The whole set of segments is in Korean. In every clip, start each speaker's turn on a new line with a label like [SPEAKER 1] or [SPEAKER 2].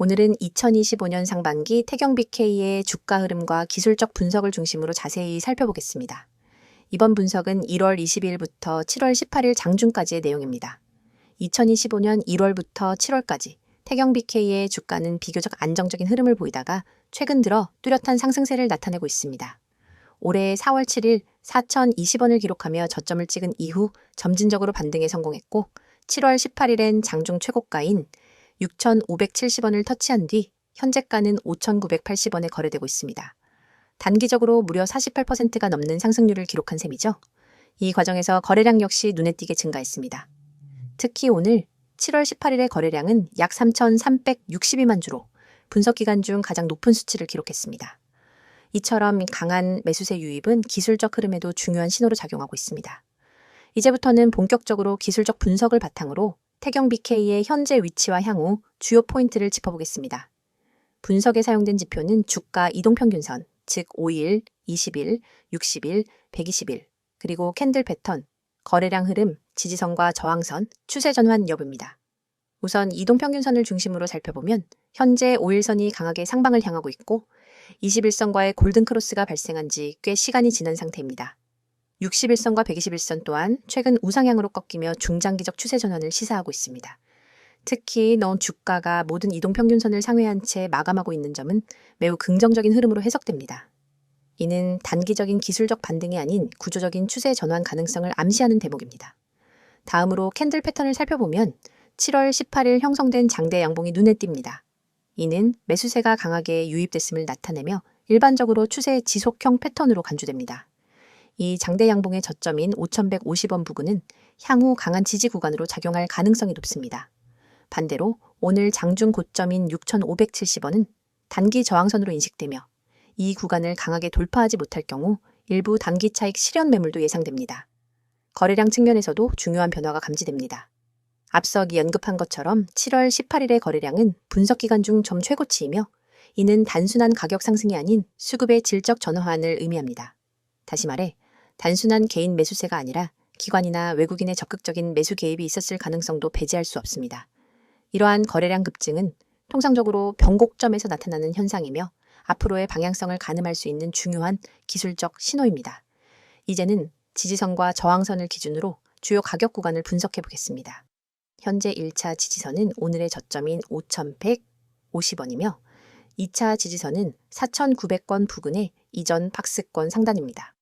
[SPEAKER 1] 오늘은 2025년 상반기 태경 BK의 주가 흐름과 기술적 분석을 중심으로 자세히 살펴보겠습니다. 이번 분석은 1월 22일부터 7월 18일 장중까지의 내용입니다. 2025년 1월부터 7월까지 태경 BK의 주가는 비교적 안정적인 흐름을 보이다가 최근 들어 뚜렷한 상승세를 나타내고 있습니다. 올해 4월 7일 4,020원을 기록하며 저점을 찍은 이후 점진적으로 반등에 성공했고 7월 18일엔 장중 최고가인 6,570원을 터치한 뒤 현재가는 5,980원에 거래되고 있습니다. 단기적으로 무려 48%가 넘는 상승률을 기록한 셈이죠. 이 과정에서 거래량 역시 눈에 띄게 증가했습니다. 특히 오늘 7월 18일의 거래량은 약 3,362만 주로 분석 기간 중 가장 높은 수치를 기록했습니다. 이처럼 강한 매수세 유입은 기술적 흐름에도 중요한 신호로 작용하고 있습니다. 이제부터는 본격적으로 기술적 분석을 바탕으로 태경 BK의 현재 위치와 향후 주요 포인트를 짚어보겠습니다. 분석에 사용된 지표는 주가 이동평균선, 즉 5일, 20일, 60일, 120일, 그리고 캔들 패턴, 거래량 흐름, 지지선과 저항선, 추세 전환 여부입니다. 우선 이동평균선을 중심으로 살펴보면 현재 5일선이 강하게 상방을 향하고 있고 21선과의 골든크로스가 발생한 지 꽤 시간이 지난 상태입니다. 61선과 121선 또한 최근 우상향으로 꺾이며 중장기적 추세 전환을 시사하고 있습니다. 특히 넌 주가가 모든 이동평균선을 상회한 채 마감하고 있는 점은 매우 긍정적인 흐름으로 해석됩니다. 이는 단기적인 기술적 반등이 아닌 구조적인 추세 전환 가능성을 암시하는 대목입니다. 다음으로 캔들 패턴을 살펴보면 7월 18일 형성된 장대 양봉이 눈에 띕니다. 이는 매수세가 강하게 유입됐음을 나타내며 일반적으로 추세 지속형 패턴으로 간주됩니다. 이 장대 양봉의 저점인 5,150원 부근은 향후 강한 지지 구간으로 작용할 가능성이 높습니다. 반대로 오늘 장중 고점인 6,570원은 단기 저항선으로 인식되며 이 구간을 강하게 돌파하지 못할 경우 일부 단기 차익 실현 매물도 예상됩니다. 거래량 측면에서도 중요한 변화가 감지됩니다. 앞서기 언급한 것처럼 7월 18일의 거래량은 분석 기간 중 점 최고치이며 이는 단순한 가격 상승이 아닌 수급의 질적 전환을 의미합니다. 다시 말해 단순한 개인 매수세가 아니라 기관이나 외국인의 적극적인 매수 개입이 있었을 가능성도 배제할 수 없습니다. 이러한 거래량 급증은 통상적으로 변곡점에서 나타나는 현상이며 앞으로의 방향성을 가늠할 수 있는 중요한 기술적 신호입니다. 이제는 지지선과 저항선을 기준으로 주요 가격 구간을 분석해 보겠습니다. 현재 1차 지지선은 오늘의 저점인 5,150원이며 2차 지지선은 4,900권 부근의 이전 박스권 상단입니다.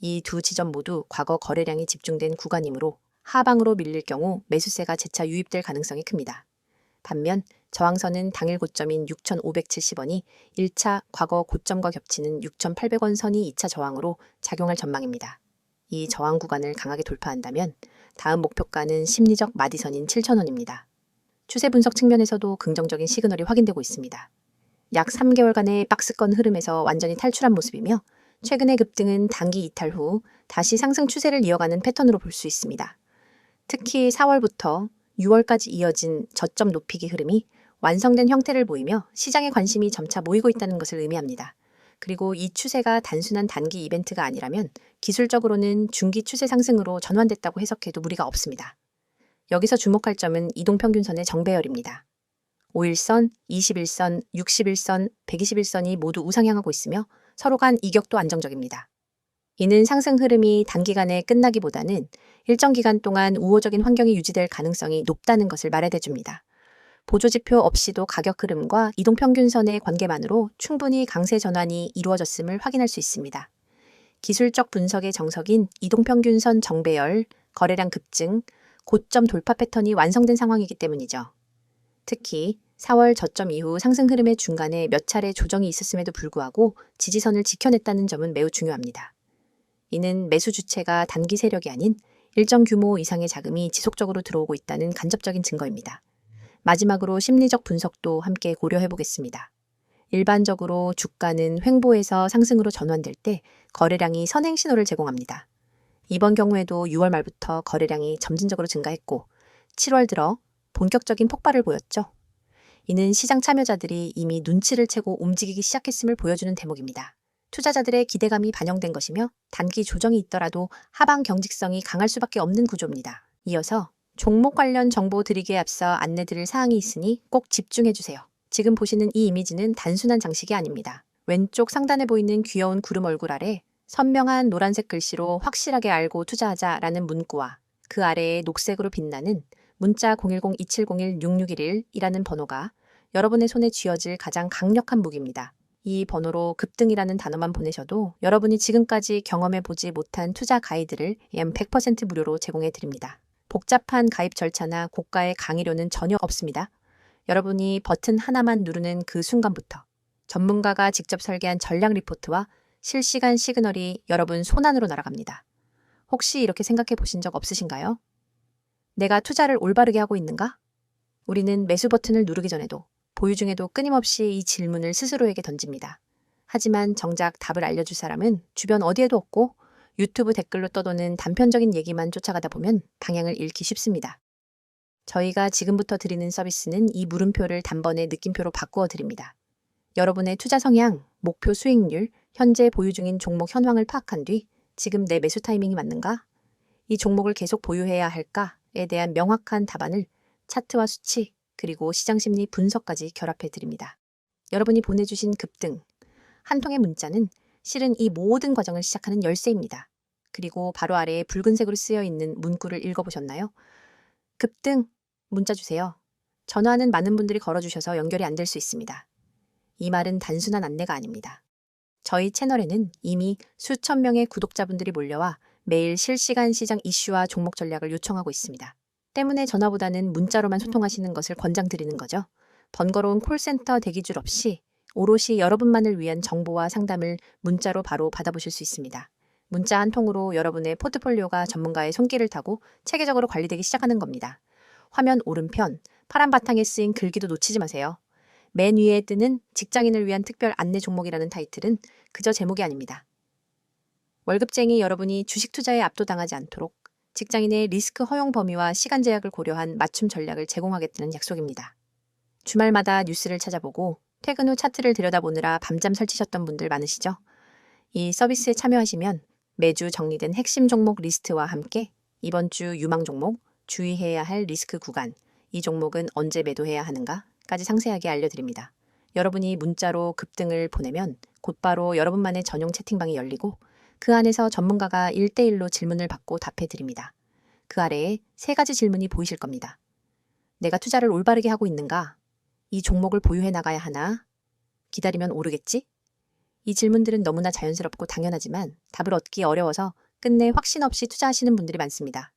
[SPEAKER 1] 이 두 지점 모두 과거 거래량이 집중된 구간이므로 하방으로 밀릴 경우 매수세가 재차 유입될 가능성이 큽니다. 반면 저항선은 당일 고점인 6,570원이 1차 과거 고점과 겹치는 6,800원 선이 2차 저항으로 작용할 전망입니다. 이 저항 구간을 강하게 돌파한다면 다음 목표가는 심리적 마디선인 7,000원입니다. 추세 분석 측면에서도 긍정적인 시그널이 확인되고 있습니다. 약 3개월간의 박스권 흐름에서 완전히 탈출한 모습이며 최근의 급등은 단기 이탈 후 다시 상승 추세를 이어가는 패턴으로 볼 수 있습니다. 특히 4월부터 6월까지 이어진 저점 높이기 흐름이 완성된 형태를 보이며 시장의 관심이 점차 모이고 있다는 것을 의미합니다. 그리고 이 추세가 단순한 단기 이벤트가 아니라면 기술적으로는 중기 추세 상승으로 전환됐다고 해석해도 무리가 없습니다. 여기서 주목할 점은 이동평균선의 정배열입니다. 5일선, 21선, 61선, 121선이 모두 우상향하고 있으며 서로 간 이격도 안정적입니다. 이는 상승 흐름이 단기간에 끝나기보다는 일정 기간 동안 우호적인 환경이 유지될 가능성이 높다는 것을 말해대 줍니다. 보조지표 없이도 가격 흐름과 이동평균선의 관계만으로 충분히 강세 전환이 이루어졌음을 확인할 수 있습니다. 기술적 분석의 정석인 이동평균선 정배열, 거래량 급증, 고점 돌파 패턴이 완성된 상황이기 때문이죠. 특히 4월 저점 이후 상승 흐름의 중간에 몇 차례 조정이 있었음에도 불구하고 지지선을 지켜냈다는 점은 매우 중요합니다. 이는 매수 주체가 단기 세력이 아닌 일정 규모 이상의 자금이 지속적으로 들어오고 있다는 간접적인 증거입니다. 마지막으로 심리적 분석도 함께 고려해 보겠습니다. 일반적으로 주가는 횡보에서 상승으로 전환될 때 거래량이 선행 신호를 제공합니다. 이번 경우에도 6월 말부터 거래량이 점진적으로 증가했고 7월 들어 본격적인 폭발을 보였죠. 이는 시장 참여자들이 이미 눈치를 채고 움직이기 시작했음을 보여주는 대목입니다. 투자자들의 기대감이 반영된 것이며 단기 조정이 있더라도 하방 경직성이 강할 수밖에 없는 구조입니다. 이어서 종목 관련 정보 드리기에 앞서 안내드릴 사항이 있으니 꼭 집중해 주세요. 지금 보시는 이 이미지는 단순한 장식이 아닙니다. 왼쪽 상단에 보이는 귀여운 구름 얼굴 아래 선명한 노란색 글씨로 확실하게 알고 투자하자라는 문구와 그 아래에 녹색으로 빛나는 문자 010-2701-6611이라는 번호가 여러분의 손에 쥐어질 가장 강력한 무기입니다. 이 번호로 급등이라는 단어만 보내셔도 여러분이 지금까지 경험해 보지 못한 투자 가이드를 약100% 무료로 제공해 드립니다. 복잡한 가입 절차나 고가의 강의료는 전혀 없습니다. 여러분이 버튼 하나만 누르는 그 순간부터 전문가가 직접 설계한 전략 리포트와 실시간 시그널이 여러분 손안으로 날아갑니다. 혹시 이렇게 생각해 보신 적 없으신가요? 내가 투자를 올바르게 하고 있는가? 우리는 매수 버튼을 누르기 전에도 보유 중에도 끊임없이 이 질문을 스스로에게 던집니다. 하지만 정작 답을 알려줄 사람은 주변 어디에도 없고 유튜브 댓글로 떠도는 단편적인 얘기만 쫓아가다 보면 방향을 잃기 쉽습니다. 저희가 지금부터 드리는 서비스는 이 물음표를 단번에 느낌표로 바꾸어 드립니다. 여러분의 투자 성향, 목표 수익률, 현재 보유 중인 종목 현황을 파악한 뒤 지금 내 매수 타이밍이 맞는가? 이 종목을 계속 보유해야 할까? 에 대한 명확한 답안을 차트와 수치, 그리고 시장 심리 분석까지 결합해 드립니다. 여러분이 보내주신 급등, 한 통의 문자는 실은 이 모든 과정을 시작하는 열쇠입니다. 그리고 바로 아래에 붉은색으로 쓰여 있는 문구를 읽어보셨나요? 급등, 문자 주세요. 전화는 많은 분들이 걸어주셔서 연결이 안 될 수 있습니다. 이 말은 단순한 안내가 아닙니다. 저희 채널에는 이미 수천 명의 구독자분들이 몰려와 매일 실시간 시장 이슈와 종목 전략을 요청하고 있습니다. 때문에 전화보다는 문자로만 소통하시는 것을 권장드리는 거죠. 번거로운 콜센터 대기줄 없이 오롯이 여러분만을 위한 정보와 상담을 문자로 바로 받아보실 수 있습니다. 문자 한 통으로 여러분의 포트폴리오가 전문가의 손길을 타고 체계적으로 관리되기 시작하는 겁니다. 화면 오른편 파란 바탕에 쓰인 글귀도 놓치지 마세요. 맨 위에 뜨는 직장인을 위한 특별 안내 종목이라는 타이틀은 그저 제목이 아닙니다. 월급쟁이 여러분이 주식 투자에 압도당하지 않도록 직장인의 리스크 허용 범위와 시간 제약을 고려한 맞춤 전략을 제공하겠다는 약속입니다. 주말마다 뉴스를 찾아보고 퇴근 후 차트를 들여다보느라 밤잠 설치셨던 분들 많으시죠? 이 서비스에 참여하시면 매주 정리된 핵심 종목 리스트와 함께 이번 주 유망 종목, 주의해야 할 리스크 구간, 이 종목은 언제 매도해야 하는가까지 상세하게 알려드립니다. 여러분이 문자로 급등을 보내면 곧바로 여러분만의 전용 채팅방이 열리고 그 안에서 전문가가 1대1로 질문을 받고 답해 드립니다. 그 아래에 세 가지 질문이 보이실 겁니다. 내가 투자를 올바르게 하고 있는가? 이 종목을 보유해 나가야 하나? 기다리면 오르겠지? 이 질문들은 너무나 자연스럽고 당연하지만 답을 얻기 어려워서 끝내 확신 없이 투자하시는 분들이 많습니다.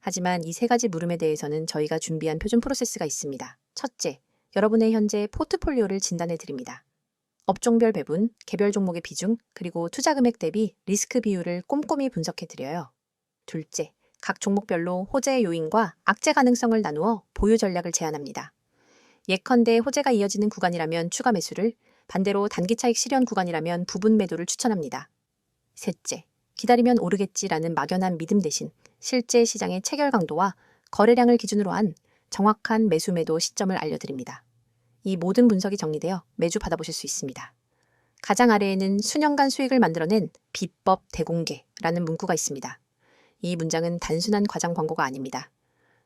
[SPEAKER 1] 하지만 이 세 가지 물음에 대해서는 저희가 준비한 표준 프로세스가 있습니다. 첫째, 여러분의 현재 포트폴리오를 진단해 드립니다. 업종별 배분, 개별 종목의 비중, 그리고 투자 금액 대비 리스크 비율을 꼼꼼히 분석해 드려요. 둘째, 각 종목별로 호재 요인과 악재 가능성을 나누어 보유 전략을 제안합니다. 예컨대 호재가 이어지는 구간이라면 추가 매수를, 반대로 단기 차익 실현 구간이라면 부분 매도를 추천합니다. 셋째, 기다리면 오르겠지라는 막연한 믿음 대신 실제 시장의 체결 강도와 거래량을 기준으로 한 정확한 매수 매도 시점을 알려드립니다. 이 모든 분석이 정리되어 매주 받아보실 수 있습니다. 가장 아래에는 수년간 수익을 만들어낸 비법 대공개라는 문구가 있습니다. 이 문장은 단순한 과장 광고가 아닙니다.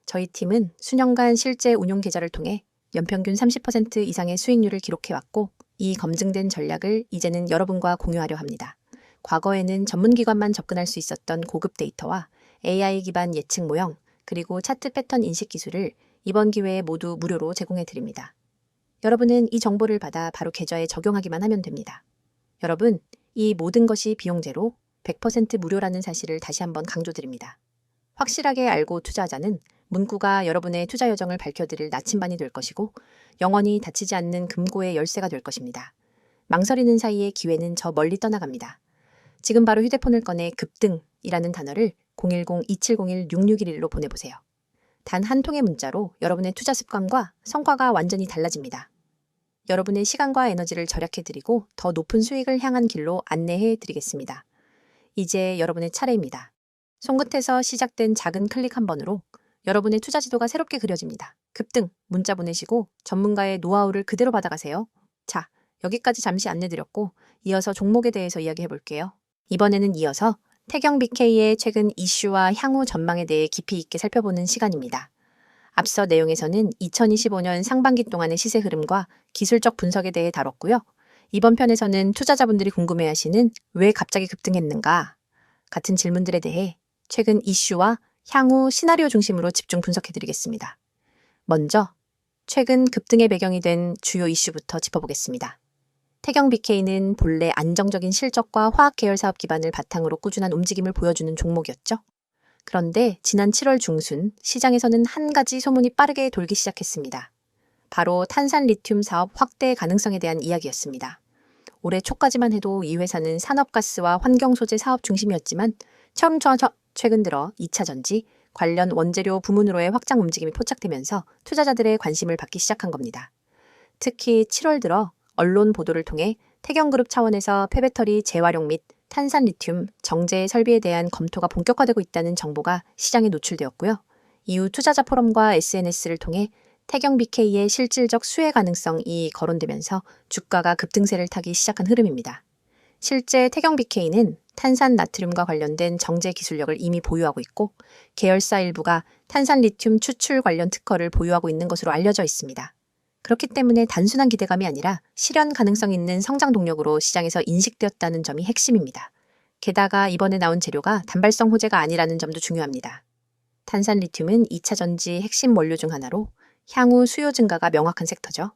[SPEAKER 1] 저희 팀은 수년간 실제 운용 계좌를 통해 연평균 30% 이상의 수익률을 기록해왔고 이 검증된 전략을 이제는 여러분과 공유하려 합니다. 과거에는 전문기관만 접근할 수 있었던 고급 데이터와 AI 기반 예측 모형, 그리고 차트 패턴 인식 기술을 이번 기회에 모두 무료로 제공해 드립니다. 여러분은 이 정보를 받아 바로 계좌에 적용하기만 하면 됩니다. 여러분, 이 모든 것이 비용제로 100% 무료라는 사실을 다시 한번 강조드립니다. 확실하게 알고 투자하자는 문구가 여러분의 투자 여정을 밝혀드릴 나침반이 될 것이고 영원히 닫히지 않는 금고의 열쇠가 될 것입니다. 망설이는 사이에 기회는 저 멀리 떠나갑니다. 지금 바로 휴대폰을 꺼내 급등이라는 단어를 010-2701-6611로 보내보세요. 단 한 통의 문자로 여러분의 투자 습관과 성과가 완전히 달라집니다. 여러분의 시간과 에너지를 절약해드리고 더 높은 수익을 향한 길로 안내해 드리겠습니다. 이제 여러분의 차례입니다. 손끝에서 시작된 작은 클릭 한 번으로 여러분의 투자 지도가 새롭게 그려집니다. 급등, 문자 보내시고 전문가의 노하우를 그대로 받아가세요. 자, 여기까지 잠시 안내드렸고 이어서 종목에 대해서 이야기해 볼게요. 이번에는 이어서 태경 BK의 최근 이슈와 향후 전망에 대해 깊이 있게 살펴보는 시간입니다. 앞서 내용에서는 2025년 상반기 동안의 시세 흐름과 기술적 분석에 대해 다뤘고요. 이번 편에서는 투자자분들이 궁금해하시는 왜 갑자기 급등했는가 같은 질문들에 대해 최근 이슈와 향후 시나리오 중심으로 집중 분석해드리겠습니다. 먼저 최근 급등의 배경이 된 주요 이슈부터 짚어보겠습니다. 태경 BK는 본래 안정적인 실적과 화학 계열 사업 기반을 바탕으로 꾸준한 움직임을 보여주는 종목이었죠. 그런데 지난 7월 중순 시장에서는 한 가지 소문이 빠르게 돌기 시작했습니다. 바로 탄산 리튬 사업 확대 가능성에 대한 이야기였습니다. 올해 초까지만 해도 이 회사는 산업가스와 환경소재 사업 중심이었지만 처음 저, 저, 최근 들어 2차 전지, 관련 원재료 부문으로의 확장 움직임이 포착되면서 투자자들의 관심을 받기 시작한 겁니다. 특히 7월 들어 언론 보도를 통해 태경그룹 차원에서 폐배터리 재활용 및 탄산 리튬 정제 설비에 대한 검토가 본격화되고 있다는 정보가 시장에 노출되었고요. 이후 투자자 포럼과 SNS를 통해 태경 BK의 실질적 수혜 가능성이 거론되면서 주가가 급등세를 타기 시작한 흐름입니다. 실제 태경 BK는 탄산 나트륨과 관련된 정제 기술력을 이미 보유하고 있고 계열사 일부가 탄산 리튬 추출 관련 특허를 보유하고 있는 것으로 알려져 있습니다. 그렇기 때문에 단순한 기대감이 아니라 실현 가능성 있는 성장 동력으로 시장에서 인식되었다는 점이 핵심입니다. 게다가 이번에 나온 재료가 단발성 호재가 아니라는 점도 중요합니다. 탄산 리튬은 2차 전지 핵심 원료 중 하나로 향후 수요 증가가 명확한 섹터죠.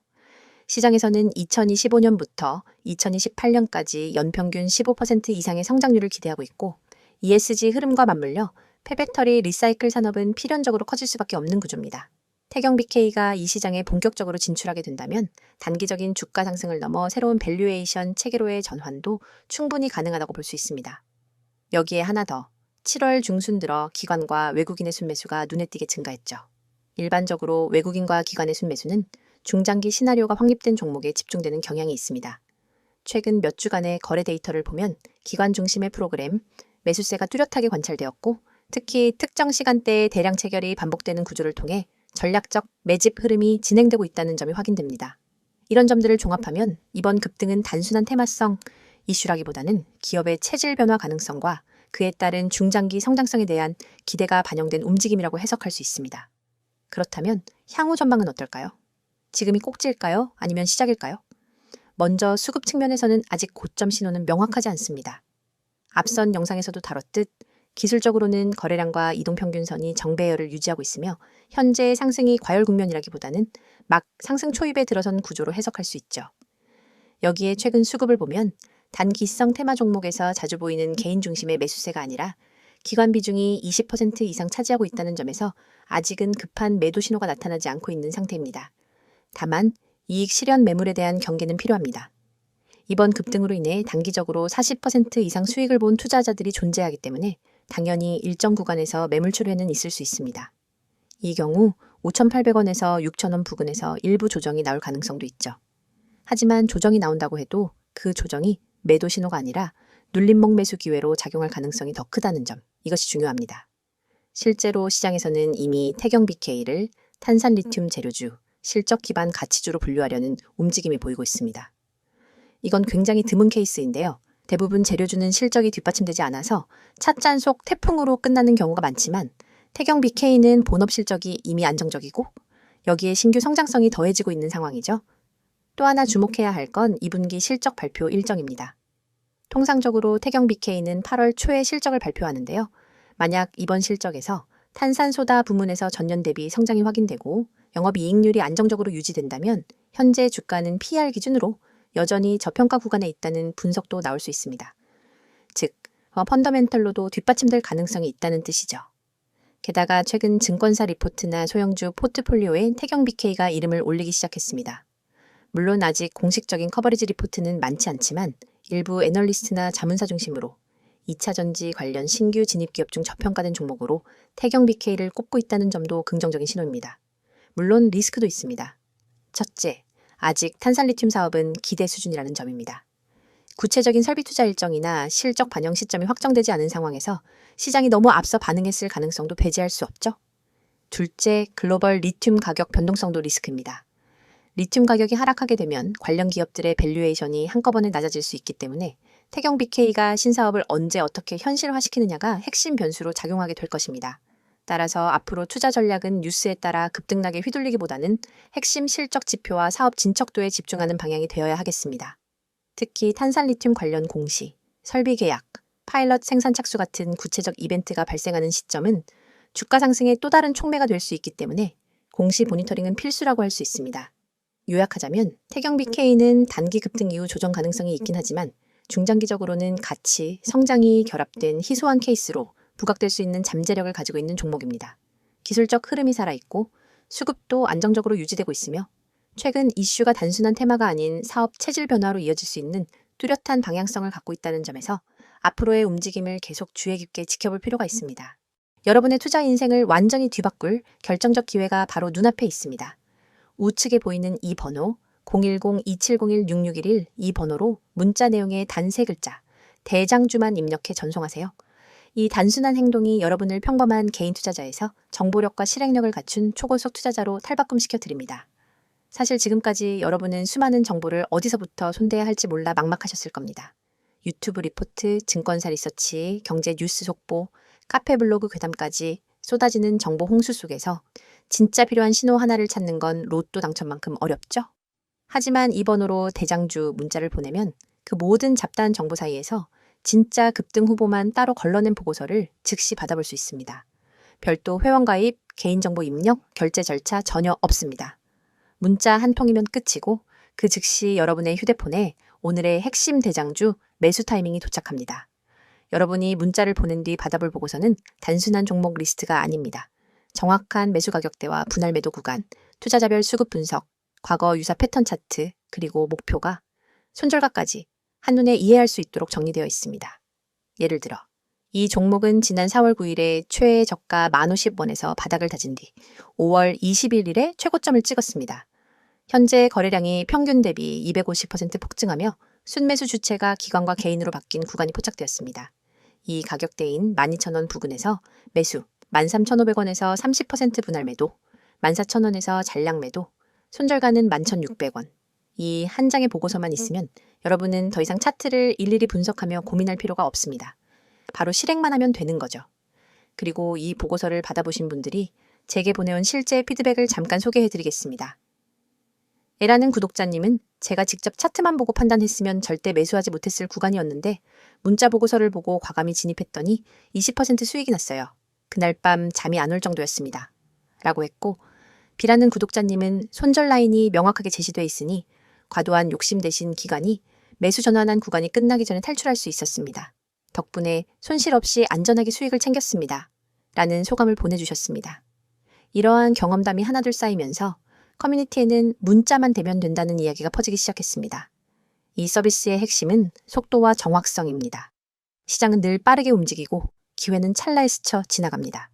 [SPEAKER 1] 시장에서는 2025년부터 2028년까지 연평균 15% 이상의 성장률을 기대하고 있고 ESG 흐름과 맞물려 폐배터리 리사이클 산업은 필연적으로 커질 수밖에 없는 구조입니다. 태경 BK가 이 시장에 본격적으로 진출하게 된다면 단기적인 주가 상승을 넘어 새로운 밸류에이션 체계로의 전환도 충분히 가능하다고 볼 수 있습니다. 여기에 하나 더, 7월 중순 들어 기관과 외국인의 순매수가 눈에 띄게 증가했죠. 일반적으로 외국인과 기관의 순매수는 중장기 시나리오가 확립된 종목에 집중되는 경향이 있습니다. 최근 몇 주간의 거래 데이터를 보면 기관 중심의 프로그램, 매수세가 뚜렷하게 관찰되었고 특히 특정 시간대에 대량 체결이 반복되는 구조를 통해 전략적 매집 흐름이 진행되고 있다는 점이 확인됩니다. 이런 점들을 종합하면 이번 급등은 단순한 테마성 이슈라기보다는 기업의 체질 변화 가능성과 그에 따른 중장기 성장성에 대한 기대가 반영된 움직임이라고 해석할 수 있습니다. 그렇다면 향후 전망은 어떨까요? 지금이 꼭지일까요? 아니면 시작일까요? 먼저 수급 측면에서는 아직 고점 신호는 명확하지 않습니다. 앞선 영상에서도 다뤘듯 기술적으로는 거래량과 이동평균선이 정배열을 유지하고 있으며 현재 상승이 과열 국면이라기보다는 막 상승 초입에 들어선 구조로 해석할 수 있죠. 여기에 최근 수급을 보면 단기성 테마 종목에서 자주 보이는 개인 중심의 매수세가 아니라 기관 비중이 20% 이상 차지하고 있다는 점에서 아직은 급한 매도 신호가 나타나지 않고 있는 상태입니다. 다만 이익 실현 매물에 대한 경계는 필요합니다. 이번 급등으로 인해 단기적으로 40% 이상 수익을 본 투자자들이 존재하기 때문에 당연히 일정 구간에서 매물 출회는 있을 수 있습니다. 이 경우 5,800원에서 6,000원 부근에서 일부 조정이 나올 가능성도 있죠. 하지만 조정이 나온다고 해도 그 조정이 매도 신호가 아니라 눌림목 매수 기회로 작용할 가능성이 더 크다는 점, 이것이 중요합니다. 실제로 시장에서는 이미 태경 BK를 탄산 리튬 재료주, 실적 기반 가치주로 분류하려는 움직임이 보이고 있습니다. 이건 굉장히 드문 케이스인데요. 대부분 재료주는 실적이 뒷받침되지 않아서 찻잔 속 태풍으로 끝나는 경우가 많지만 태경 BK는 본업 실적이 이미 안정적이고 여기에 신규 성장성이 더해지고 있는 상황이죠. 또 하나 주목해야 할 건 2분기 실적 발표 일정입니다. 통상적으로 태경 BK는 8월 초에 실적을 발표하는데요. 만약 이번 실적에서 탄산소다 부문에서 전년 대비 성장이 확인되고 영업이익률이 안정적으로 유지된다면 현재 주가는 PR 기준으로 여전히 저평가 구간에 있다는 분석도 나올 수 있습니다. 즉, 어, 펀더멘털로도 뒷받침될 가능성이 있다는 뜻이죠. 게다가 최근 증권사 리포트나 소형주 포트폴리오에 태경 BK가 이름을 올리기 시작했습니다. 물론 아직 공식적인 커버리지 리포트는 많지 않지만 일부 애널리스트나 자문사 중심으로 2차 전지 관련 신규 진입 기업 중 저평가된 종목으로 태경 BK를 꼽고 있다는 점도 긍정적인 신호입니다. 물론 리스크도 있습니다. 첫째, 아직 탄산리튬 사업은 기대 수준이라는 점입니다. 구체적인 설비 투자 일정이나 실적 반영 시점이 확정되지 않은 상황에서 시장이 너무 앞서 반응했을 가능성도 배제할 수 없죠. 둘째, 글로벌 리튬 가격 변동성도 리스크입니다. 리튬 가격이 하락하게 되면 관련 기업들의 밸류에이션이 한꺼번에 낮아질 수 있기 때문에 태경 BK가 신사업을 언제 어떻게 현실화시키느냐가 핵심 변수로 작용하게 될 것입니다. 따라서 앞으로 투자 전략은 뉴스에 따라 급등락에 휘둘리기보다는 핵심 실적 지표와 사업 진척도에 집중하는 방향이 되어야 하겠습니다. 특히 탄산리튬 관련 공시, 설비 계약, 파일럿 생산 착수 같은 구체적 이벤트가 발생하는 시점은 주가 상승의 또 다른 촉매가 될 수 있기 때문에 공시 모니터링은 필수라고 할 수 있습니다. 요약하자면 태경 BK는 단기 급등 이후 조정 가능성이 있긴 하지만 중장기적으로는 가치, 성장이 결합된 희소한 케이스로 부각될 수 있는 잠재력을 가지고 있는 종목입니다. 기술적 흐름이 살아있고 수급도 안정적으로 유지되고 있으며 최근 이슈가 단순한 테마가 아닌 사업 체질 변화로 이어질 수 있는 뚜렷한 방향성을 갖고 있다는 점에서 앞으로의 움직임을 계속 주의 깊게 지켜볼 필요가 있습니다. 여러분의 투자 인생을 완전히 뒤바꿀 결정적 기회가 바로 눈앞에 있습니다. 우측에 보이는 이 번호 010-2701-6611 이 번호로 문자 내용의 단세 글자 대장주만 입력해 전송하세요. 이 단순한 행동이 여러분을 평범한 개인 투자자에서 정보력과 실행력을 갖춘 초고속 투자자로 탈바꿈시켜 드립니다. 사실 지금까지 여러분은 수많은 정보를 어디서부터 손대야 할지 몰라 막막하셨을 겁니다. 유튜브 리포트, 증권사 리서치, 경제 뉴스 속보, 카페 블로그 괴담까지 쏟아지는 정보 홍수 속에서 진짜 필요한 신호 하나를 찾는 건 로또 당첨만큼 어렵죠? 하지만 이 번호로 대장주 문자를 보내면 그 모든 잡다한 정보 사이에서 진짜 급등 후보만 따로 걸러낸 보고서를 즉시 받아볼 수 있습니다. 별도 회원가입, 개인정보 입력, 결제 절차 전혀 없습니다. 문자 한 통이면 끝이고 그 즉시 여러분의 휴대폰에 오늘의 핵심 대장주 매수 타이밍이 도착합니다. 여러분이 문자를 보낸 뒤 받아볼 보고서는 단순한 종목 리스트가 아닙니다. 정확한 매수 가격대와 분할 매도 구간, 투자자별 수급 분석, 과거 유사 패턴 차트, 그리고 목표가 손절가까지 한눈에 이해할 수 있도록 정리되어 있습니다. 예를 들어, 이 종목은 지난 4월 9일에 최애 저가 1,050원에서 바닥을 다진 뒤 5월 21일에 최고점을 찍었습니다. 현재 거래량이 평균 대비 250% 폭증하며 순매수 주체가 기관과 개인으로 바뀐 구간이 포착되었습니다. 이 가격대인 12,000원 부근에서 매수 13,500원에서 30% 분할 매도, 14,000원에서 잔량 매도, 손절가는 11,600원. 이 한 장의 보고서만 있으면 여러분은 더 이상 차트를 일일이 분석하며 고민할 필요가 없습니다. 바로 실행만 하면 되는 거죠. 그리고 이 보고서를 받아보신 분들이 제게 보내온 실제 피드백을 잠깐 소개해 드리겠습니다. 에라는 구독자님은 제가 직접 차트만 보고 판단했으면 절대 매수하지 못했을 구간이었는데 문자 보고서를 보고 과감히 진입했더니 20% 수익이 났어요. 그날 밤 잠이 안 올 정도였습니다. 라고 했고 비라는 구독자님은 손절 라인이 명확하게 제시돼 있으니 과도한 욕심 대신 기간이 매수 전환한 구간이 끝나기 전에 탈출할 수 있었습니다. 덕분에 손실 없이 안전하게 수익을 챙겼습니다. 라는 소감을 보내주셨습니다. 이러한 경험담이 하나둘 쌓이면서 커뮤니티에는 문자만 되면 된다는 이야기가 퍼지기 시작했습니다. 이 서비스의 핵심은 속도와 정확성입니다. 시장은 늘 빠르게 움직이고 기회는 찰나에 스쳐 지나갑니다.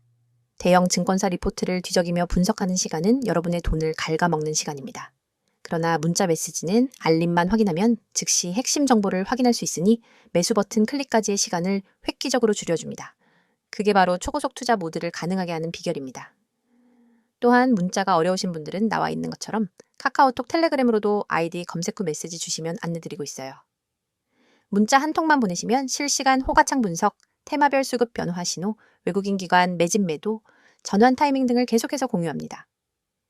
[SPEAKER 1] 대형 증권사 리포트를 뒤적이며 분석하는 시간은 여러분의 돈을 갉아먹는 시간입니다. 그러나 문자 메시지는 알림만 확인하면 즉시 핵심 정보를 확인할 수 있으니 매수 버튼 클릭까지의 시간을 획기적으로 줄여줍니다. 그게 바로 초고속 투자 모드를 가능하게 하는 비결입니다. 또한 문자가 어려우신 분들은 나와 있는 것처럼 카카오톡 텔레그램으로도 아이디 검색 후 메시지 주시면 안내드리고 있어요. 문자 한 통만 보내시면 실시간 호가창 분석, 테마별 수급 변화 신호, 외국인 기관 매집 매도, 전환 타이밍 등을 계속해서 공유합니다.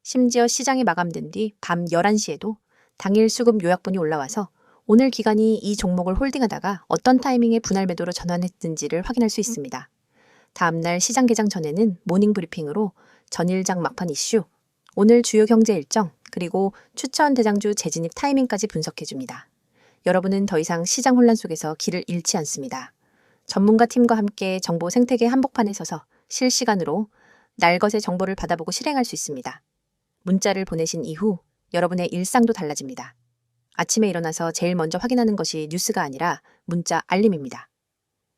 [SPEAKER 1] 심지어 시장이 마감된 뒤 밤 11시에도 당일 수급 요약본이 올라와서 오늘 기간이 이 종목을 홀딩하다가 어떤 타이밍에 분할 매도로 전환했는지를 확인할 수 있습니다. 다음날 시장 개장 전에는 모닝 브리핑으로 전일장 막판 이슈, 오늘 주요 경제 일정, 그리고 추천 대장주 재진입 타이밍까지 분석해줍니다. 여러분은 더 이상 시장 혼란 속에서 길을 잃지 않습니다. 전문가 팀과 함께 정보 생태계 한복판에 서서 실시간으로 날것의 정보를 받아보고 실행할 수 있습니다. 문자를 보내신 이후 여러분의 일상도 달라집니다. 아침에 일어나서 제일 먼저 확인하는 것이 뉴스가 아니라 문자 알림입니다.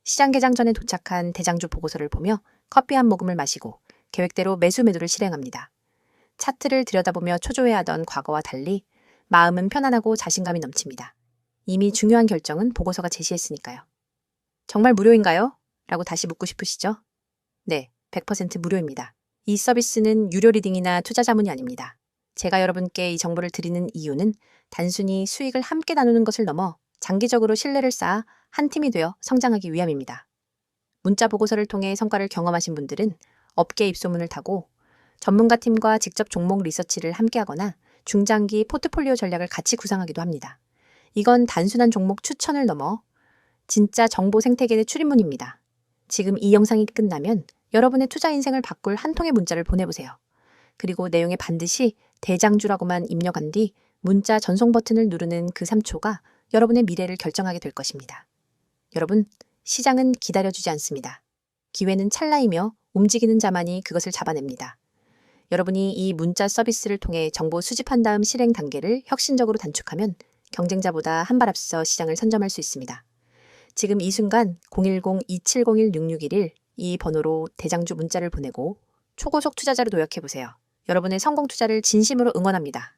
[SPEAKER 1] 시장 개장 전에 도착한 대장주 보고서를 보며 커피 한 모금을 마시고 계획대로 매수 매도를 실행합니다. 차트를 들여다보며 초조해하던 과거와 달리 마음은 편안하고 자신감이 넘칩니다. 이미 중요한 결정은 보고서가 제시했으니까요. 정말 무료인가요? 라고 다시 묻고 싶으시죠? 네, 100% 무료입니다. 이 서비스는 유료 리딩이나 투자 자문이 아닙니다. 제가 여러분께 이 정보를 드리는 이유는 단순히 수익을 함께 나누는 것을 넘어 장기적으로 신뢰를 쌓아 한 팀이 되어 성장하기 위함입니다. 문자 보고서를 통해 성과를 경험하신 분들은 업계 입소문을 타고 전문가 팀과 직접 종목 리서치를 함께하거나 중장기 포트폴리오 전략을 같이 구상하기도 합니다. 이건 단순한 종목 추천을 넘어 진짜 정보 생태계의 출입문입니다. 지금 이 영상이 끝나면 여러분의 투자 인생을 바꿀 한 통의 문자를 보내보세요. 그리고 내용에 반드시 대장주라고만 입력한 뒤 문자 전송 버튼을 누르는 그 3초가 여러분의 미래를 결정하게 될 것입니다. 여러분, 시장은 기다려주지 않습니다. 기회는 찰나이며 움직이는 자만이 그것을 잡아냅니다. 여러분이 이 문자 서비스를 통해 정보 수집한 다음 실행 단계를 혁신적으로 단축하면 경쟁자보다 한 발 앞서 시장을 선점할 수 있습니다. 지금 이 순간 010-2701-6611 이 번호로 대장주 문자를 보내고 초고속 투자자로 도약해보세요. 여러분의 성공 투자를 진심으로 응원합니다.